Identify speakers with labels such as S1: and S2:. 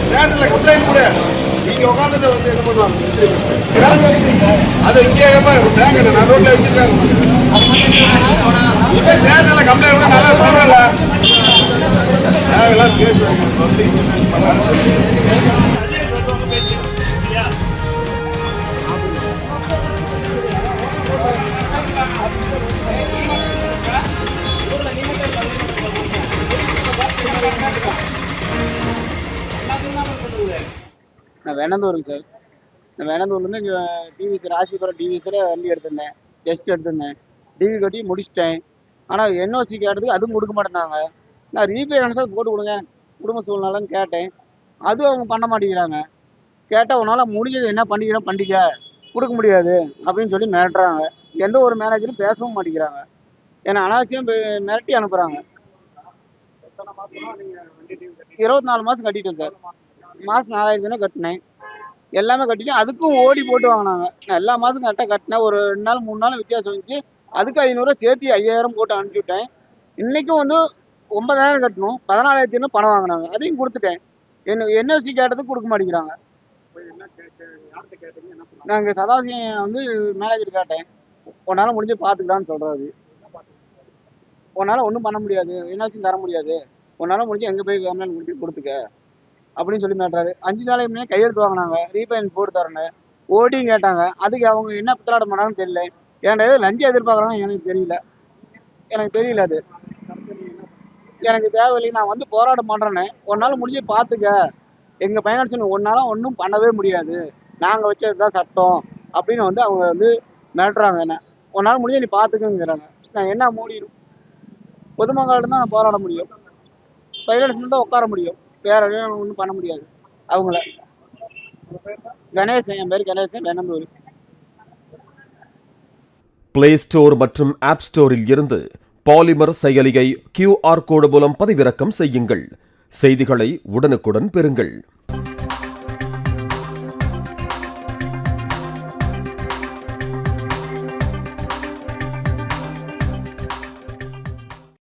S1: ஸ்டேஷன்ல கம்ப்ளைண்ட் கூட நீங்க உட்காந்துட்டு வந்து என்ன பண்ணுவாங்க அது இங்கே பேங்க் நான் ரோட்ல வச்சிருக்காங்க இப்ப ஸ்டேஷன்ல கம்ப்ளைண்ட் கூட நல்லா சொல்றல தேவையில்லாம் கேஸ்
S2: நான் வேணந்தூருங்க சார். நான் வேணந்தூர்லேருந்து இங்கே டிவிசி ராசிபுரம் டிவிஎஸ்ல வண்டி எடுத்திருந்தேன். டெஸ்ட் எடுத்திருந்தேன். டிவி கட்டி முடிச்சிட்டேன். ஆனால் என்ஓசி கேட்டதுக்கு அதுவும் கொடுக்க மாட்டேனாங்க நான் ரீபே சார் போட்டு கொடுங்க. குடும்ப சூழ்நிலைன்னு கேட்டேன். அதுவும் அவங்க பண்ண மாட்டேங்கிறாங்க. கேட்டால் உன்னால் முடிஞ்சது என்ன பண்ணிக்கிறோம் பண்ணிக்க. கொடுக்க முடியாது அப்படின்னு சொல்லி மிரட்டுறாங்க. எந்த ஒரு மேனேஜரும் பேசவும் மாட்டேங்கிறாங்க. என்னை அனாவசியம் பெ- மிரட்டி அனுப்புகிறாங்க இருபத்தி நாலு மாதம் கட்டிட்டேன் சார். மாதம் நாலாயிரத்தி கட்டினேன். எல்லாமே கட்டிட்டு அதுக்கும் ஓடி போட்டு வாங்கினாங்க. நான் எல்லா மாதம் கரெக்டாக கட்டினேன். ஒரு ரெண்டு நாள் மூணு நாள் வித்தியாசம் வந்துச்சு அதுக்கு ஐநூறுரூவா சேர்த்து ஐயாயிரம் போட்டு அனுப்பிச்சுட்டேன் இன்றைக்கும் வந்து ஒன்பதாயிரம் கட்டணும். பதினாலாயிரத்தி பணம் வாங்கினாங்க அதையும் கொடுத்துட்டேன். என்ன என்எஸ்சி கேட்டதுக்கு கொடுக்க மாட்டேங்கிறாங்க. நாங்கள் சதாசிவம் வந்து மேனேஜர் கேட்டேன். உன்னால் முடிஞ்சு பார்த்துக்கலான்னு சொல்கிறாரு உன்னால் ஒன்றும் பண்ண முடியாது. என்எஸ்சியும் தர முடியாது. உன்னால் முடிஞ்சு எங்கே போய் கம்ப்ளைண்ட் கொடுத்து கொடுத்துக்க? அப்படின்னு சொல்லி மாட்டாரு அஞ்சு நாளைக்கு முன்னாடி கையெழுத்து வாங்கினாங்க. ரீபேமெண்ட் போட்டு தரேன்னு ஓடியும் கேட்டாங்க. அதுக்கு அவங்க என்ன பித்தலாட்டம் மாட்டாங்கன்னு தெரியல. ஏன்டா எது லஞ்சம் எதிர்பார்க்குறாங்கன்னு எனக்கு தெரியல. எனக்கு தெரியல அது. எனக்கு தேவையில்லை நான் வந்து போராட போராட்டம் ஒரு நாள் முடிஞ்சு பார்த்துக்க எங்கள் பையன் சொன்ன ஒன்னால ஒன்றும் பண்ணவே முடியாது. நாங்கள் வச்சது தான் சட்டம். அப்படின்னு வந்து அவங்க வந்து மிரட்டுறாங்க என்ன. ஒரு நாள் முடிஞ்சு நீ பார்த்துக்குங்கிறாங்க நான் என்ன மூடிடும்? பொதுமக்கள்கிட்ட தான் நான் போராட முடியும். பைலட்ஸ் தான் உட்கார முடியும். வேற ஒன்றும் பண்ண முடியாது. அவங்கள. கணேசன் என் பேர் கணேசன் வெண்ணம்பூர்
S3: பிளே ஸ்டோர் மற்றும் ஆப் ஸ்டோரில் இருந்து பாலிமர் செயலியை கியூஆர் கோடு மூலம் பதிவிறக்கம் செய்யுங்கள். செய்திகளை உடனுக்குடன் பெறுங்கள்.